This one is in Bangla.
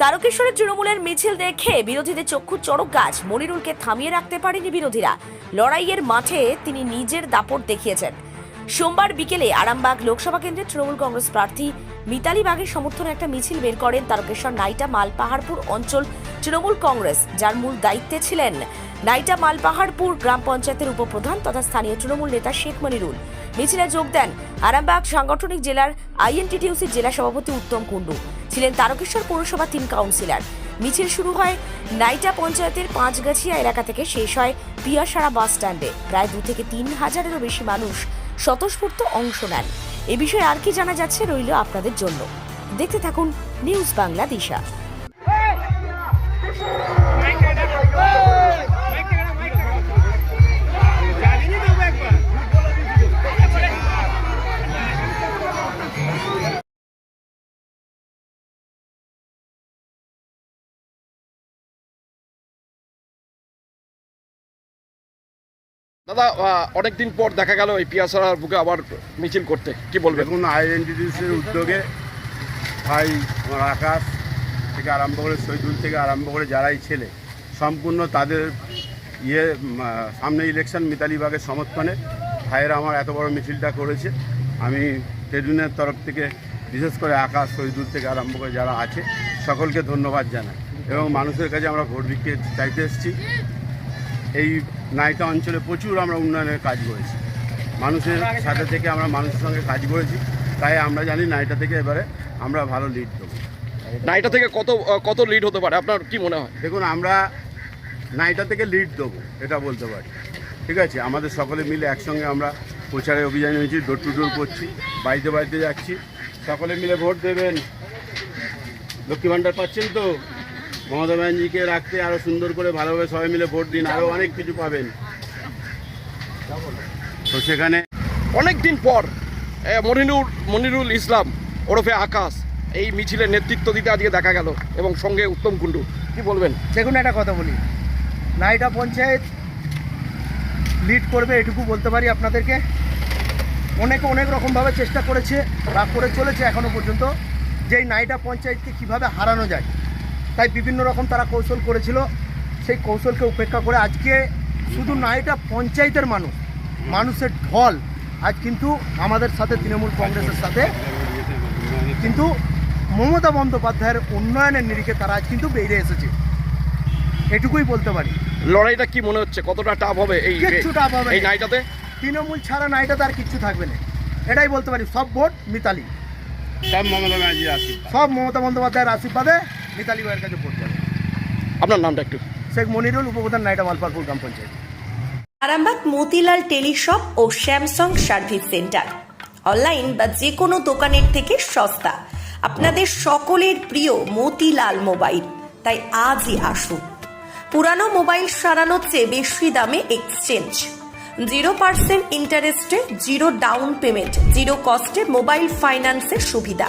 তারকেশ্বরের তৃণমূলের মিছিল দেখে বিরোধীদের চক্ষু চড়ক গাছ মনিরুলকে থামিয়ে রাখতে পারেনি বিরোধীরা। লড়াইয়ের মাঠে তিনি নিজের দাপট দেখিয়েছেন। সোমবার বিকেলে আরামবাগ লোকসভা কেন্দ্রে তৃণমূল কংগ্রেস প্রার্থী মিতালি বাগের সমর্থনে একটা মিছিল বের করেন তারকেশ্বর নাইটা মালপাহাড়পুর অঞ্চল তৃণমূল কংগ্রেস, যার মূল দায়িত্বে ছিলেন। নাইটা মালপাহাড়পুর গ্রাম পঞ্চায়েতের উপপ্রধান তথা স্থানীয় তৃণমূল নেতা শেখ মনিরুল। মিছিলে যোগ দেন আরামবাগ সাংগঠনিক জেলার আইএনটিটিউসির জেলা সভাপতি উত্তম কুণ্ডু। ছিলেন তারকেশ্বর পৌরসভা তিন কাউন্সিলর। মিছিল শুরু হয় নাইটা পঞ্চায়েতের পাঁচগাছিয়া এলাকা থেকে, শেষ হয় পিয়াসারা বাস স্ট্যান্ডে। প্রায় দু থেকে তিন হাজারেরও বেশি মানুষ স্বতঃস্ফূর্ত অংশ নেন। এ বিষয়ে আর কি জানা যাচ্ছে রইল আপনাদের জন্য। দেখতে থাকুন নিউজ বাংলা দিশা। দাদা অনেকদিন পর দেখা গেল এই পিয়াসার বুকে আবার মিছিল করতে। কি বলবেন? দেখুন আইডেন্টিটিসের উদ্যোগে ভাই, আমার আকাশ থেকে আরম্ভ করে শহীদুল থেকে আরম্ভ করে যারাই ছেলে, সম্পূর্ণ তাদের ইয়ে সামনে ইলেকশন মিতালি বাগের সমর্থনে ভাইয়েরা আমার এত বড় মিছিলটা করেছে। আমি ট্রেডুনের তরফ থেকে, বিশেষ করে আকাশ, শহীদুল থেকে আরম্ভ করে যারা আছে, সকলকে ধন্যবাদ জানাই। এবং মানুষের কাছে আমরা ভোট ভিক্ষে চাইতে এসেছি। এই নায়িকা অঞ্চলে প্রচুর আমরা উন্নয়নের কাজ করেছি। মানুষের সাথে থেকে আমরা মানুষের সঙ্গে কাজ করেছি তাই আমরা জানি নাইটা থেকে এবারে আমরা ভালো লিড দেবো। নাইটা থেকে কত কত লিড হতে পারে? আপনার কি মনে হয়? দেখুন আমরা নাইটা থেকে লিড দেবো এটা বলতে পারি। ঠিক আছে আমাদের সকলে মিলে একসঙ্গে আমরা প্রচারে অভিযান হয়েছি ডোর টু ডোর করছি বাড়িতে বাড়িতে যাচ্ছি। সকলে মিলে ভোট দেবেন। লক্ষ্মী ভাণ্ডার পাচ্ছেন তো? মমতা ব্যানার্জিকে রাখতে আরও সুন্দর করে ভালোভাবে সবাই মিলে ভোট দিন আরও অনেক কিছু পাবেন। তো সেখানে অনেক দিন পর এ, মনিরুল মনিরুল ইসলাম ওরফে আকাশ এই মিছিলের নেতৃত্ব দিতে আজকে দেখা গেল এবং সঙ্গে উত্তম কুণ্ডু। কি বলবেন? দেখুন একটা কথা বলি। নাইটা পঞ্চায়েত লিড করবে এটুকু বলতে পারি আপনাদেরকে। অনেকে অনেক রকমভাবে চেষ্টা করেছে বা করে চলেছে এখনও পর্যন্ত। যে এই নাইটা পঞ্চায়েতকে কীভাবে হারানো যায় তাই বিভিন্ন রকম তারা কৌশল করেছিল। সেই কৌশলকে উপেক্ষা করে আজকে শুধু নাইটা পঞ্চায়েতের মানুষ মানুষের ঢল। আজ কিন্তু আমাদের সাথে তৃণমূল কংগ্রেসের সাথে। কিন্তু মমতা বন্দ্যোপাধ্যায়ের উন্নয়নের নিরিখে তারা আজ কিন্তু বেরিয়ে এসেছে। এটুকুই বলতে পারি। লড়াইটা কি মনে হচ্ছে? কতটা টাফ হবে এই কিচ্ছু টাফ হবে এই নাইটাতে? তৃণমূল ছাড়া নাইটাতে আর কিচ্ছু থাকবে না। এটাই বলতে পারি সব ভোট মিতালি। সব মমতা সব মমতা বন্দ্যোপাধ্যায়ের আশীর্বাদে মিতালি ভাইয়ের কাছে ভোট যাবে আপনার নামটা একটু। শেখ মনিরুল উপপ্রধান নাইটা মালপারপুর গ্রাম পঞ্চায়েত। আরামবাগ মতিলাল টেলিশপ ও স্যামসাং সার্ভিস সেন্টার। অনলাইন বা যে কোনো দোকানের থেকে সস্তা। আপনাদের সকলের প্রিয় মতিলাল মোবাইল। তাই আজই আসুন। পুরানো মোবাইল সারানোর চেয়ে বেশি দামে এক্সচেঞ্জ জিরো পার্সেন্ট ইন্টারেস্টে জিরো ডাউন পেমেন্ট জিরো কস্টে মোবাইল ফাইন্যান্সের সুবিধা।